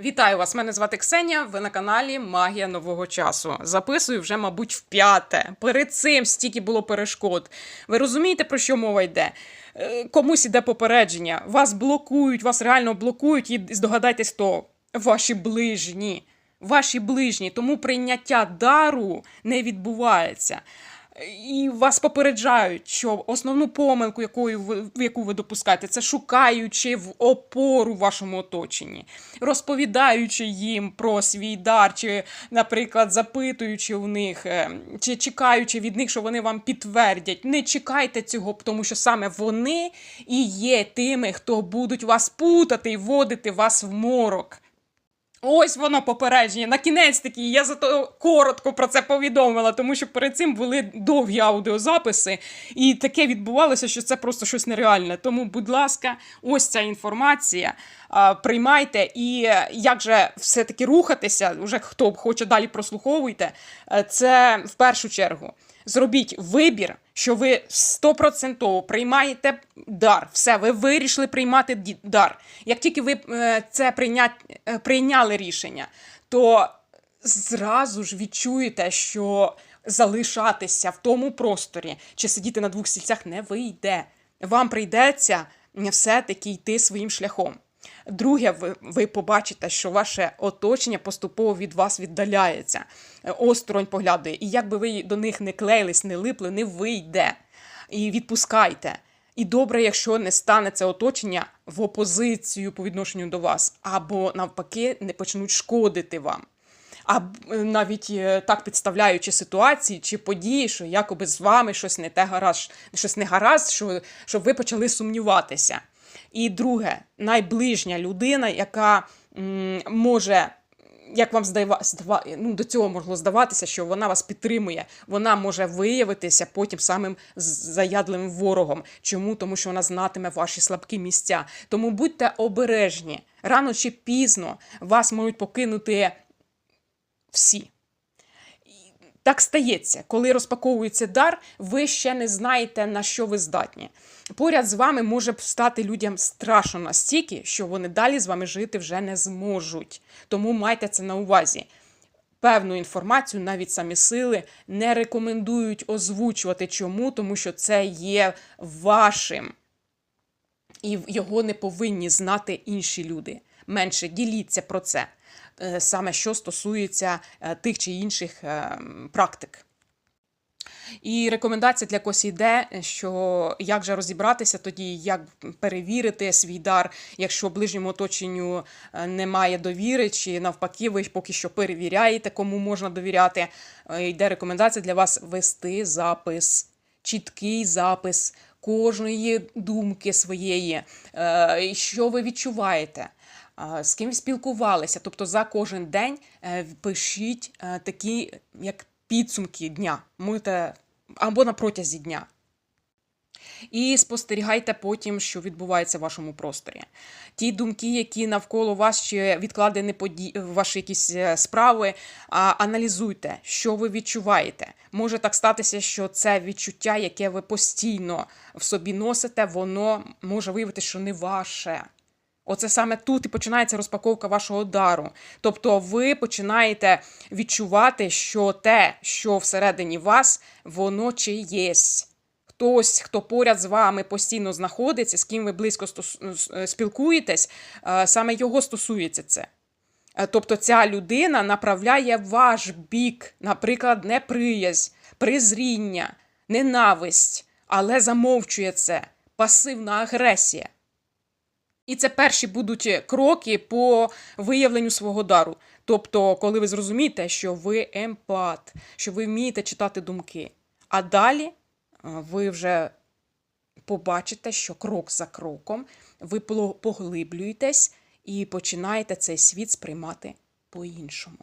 Вітаю вас! Мене звати Ксенія. Ви на каналі Магія нового часу. Записую вже, мабуть, в п'яте. Перед цим стільки було перешкод. Ви розумієте, про що мова йде? Е, Комусь іде попередження. Вас блокують, вас реально блокують, і здогадайтесь то, ваші ближні. Ваші ближні, тому прийняття дару не відбувається. І вас попереджають, що основну помилку, якою ви, яку ви допускаєте, це шукаючи в опору в вашому оточенні, розповідаючи їм про свій дар, чи, наприклад, запитуючи у них, е, чи чекаючи від них, що вони вам підтвердять. Не чекайте цього, тому що саме вони і є тими, хто будуть вас путати і вводити вас в морок. Ось воно попередження. На кінець таки я зато коротко про це повідомила, тому що перед цим були довгі аудіозаписи, і таке відбувалося, що це просто щось нереальне. Тому, будь ласка, ось ця інформація. Приймайте і е, як же все-таки рухатися, вже хто хоче далі прослуховуйте, е, це в першу чергу. Зробіть вибір, що ви стопроцентово приймаєте дар. Все, ви вирішили приймати дар. Як тільки ви е, це прийнять, е, прийняли рішення, то зразу ж відчуєте, що залишатися в тому просторі чи сидіти на двох стільцях не вийде. Вам прийдеться все-таки йти своїм шляхом. Друге, ви, ви побачите, що ваше оточення поступово від вас віддаляється, е, осторонь поглядає. І як би ви до них не клеїлись, не липли, не вийде. І відпускайте. І добре, якщо не стане це оточення в опозицію по відношенню до вас, або навпаки не почнуть шкодити вам. А навіть е, так підставляючи ситуації чи події, що якоби з вами щось не те гаразд, щось не гаразд, що, щоб ви почали сумніватися. І друге, найближня людина, яка може, як вам здава, здава, ну, до цього могло здаватися, що вона вас підтримує, вона може виявитися потім самим заядливим ворогом. Чому? Тому що вона знатиме ваші слабкі місця. Тому будьте обережні. Рано чи пізно вас можуть покинути всі. Так стається, коли розпаковується дар, ви ще не знаєте, на що ви здатні. Поряд з вами може стати людям страшно настільки, що вони далі з вами жити вже не зможуть. Тому майте це на увазі. Певну інформацію навіть самі сили не рекомендують озвучувати. Чому? Тому що це є вашим. І його не повинні знати інші люди. Менше діліться про це, е, саме що стосується е, тих чи інших е, практик. І рекомендація для когось йде, що як же розібратися тоді, як перевірити свій дар, якщо ближньому оточенню немає довіри, чи навпаки, ви поки що перевіряєте, кому можна довіряти. Йде рекомендація для вас вести запис, чіткий запис кожної думки своєї, що ви відчуваєте. З ким спілкувалися, тобто за кожен день е, пишіть е, такі, як підсумки дня, можете або на протязі дня. І спостерігайте потім, що відбувається в вашому просторі. Ті думки, які навколо вас чи відкладені поді... ваші якісь е, справи, аналізуйте, що ви відчуваєте. Може так статися, що це відчуття, яке ви постійно в собі носите, воно може виявитися, що не ваше. Оце саме тут і починається розпаковка вашого дару. Тобто ви починаєте відчувати, що те, що всередині вас, воно чиєсь. Хтось, хто поряд з вами постійно знаходиться, з ким ви близько е, спілкуєтесь, е, саме його стосується це. Е, Тобто ця людина направляє ваш бік, наприклад, неприязнь, презріння, ненависть, але замовчує це, пасивна агресія. І це перші будуть кроки по виявленню свого дару. Тобто, коли ви зрозумієте, що ви емпат, що ви вмієте читати думки. А далі е, ви вже побачите, що крок за кроком ви поглиблюєтесь і починаєте цей світ сприймати по-іншому.